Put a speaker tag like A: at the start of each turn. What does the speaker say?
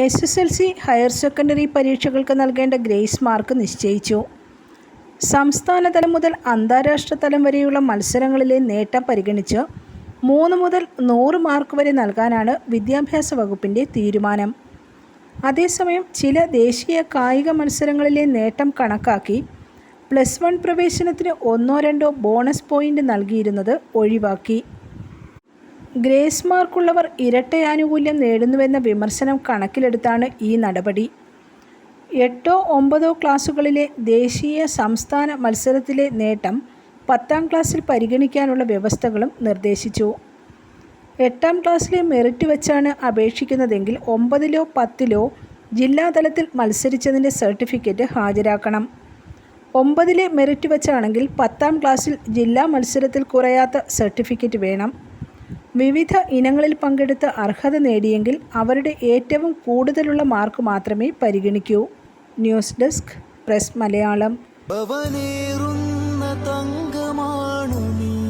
A: S S L C higher secondary പരീക്ഷകൾക്ക് നൽകേണ്ട grace mark നിശ്ചയിച്ചു. സംസ്ഥാന സംസ്ഥാനതലം മുതൽ അന്താരാഷ്ട്ര തലം വരെയുള്ള മത്സരങ്ങളിലെ നേട്ടം പരിഗണിച്ച് മൂന്ന് മുതൽ നൂറ് മാർക്ക് വരെ നൽകാനാണ് വിദ്യാഭ്യാസ വകുപ്പിന്റെ തീരുമാനം. അതേസമയം ചില ദേശീയ കായിക മത്സരങ്ങളിലെ നേട്ടം കണക്കാക്കി പ്ലസ് വൺ പ്രവേശനത്തിന് ഒന്നോ രണ്ടോ ബോണസ് പോയിന്റ് നൽകിയിരുന്നത് ഒഴിവാക്കി. ഗ്രേസ് മാർക്കുള്ളവർ ഇരട്ട ആനുകൂല്യം നേടുന്നുവെന്ന വിമർശനം കണക്കിലെടുത്താണ് ഈ നടപടി. എട്ടോ ഒമ്പതോ ക്ലാസ്സുകളിലെ ദേശീയ സംസ്ഥാന മത്സരത്തിലെ നേട്ടം പത്താം ക്ലാസ്സിൽ പരിഗണിക്കാനുള്ള വ്യവസ്ഥകളും നിർദ്ദേശിച്ചു. എട്ടാം ക്ലാസ്സിലെ മെറിറ്റ് വെച്ചാണ് അപേക്ഷിക്കുന്നതെങ്കിൽ ഒമ്പതിലോ പത്തിലോ ജില്ലാതലത്തിൽ മത്സരിച്ചതിന്റെ സർട്ടിഫിക്കറ്റ് ഹാജരാക്കണം. ഒമ്പതിലെ മെറിറ്റ് വെച്ചാണെങ്കിൽ പത്താം ക്ലാസ്സിൽ ജില്ലാ മത്സരത്തിൽ കുറയാത്ത സർട്ടിഫിക്കറ്റ് വേണം. വിവിധ ഇനങ്ങളിൽ പങ്കെടുത്ത് അർഹത നേടിയെങ്കിൽ അവരുടെ ഏറ്റവും കൂടുതലുള്ള മാർക്ക് മാത്രമേ പരിഗണിക്കൂ. News desk press
B: Malayalam. തങ്കമാണു നീ.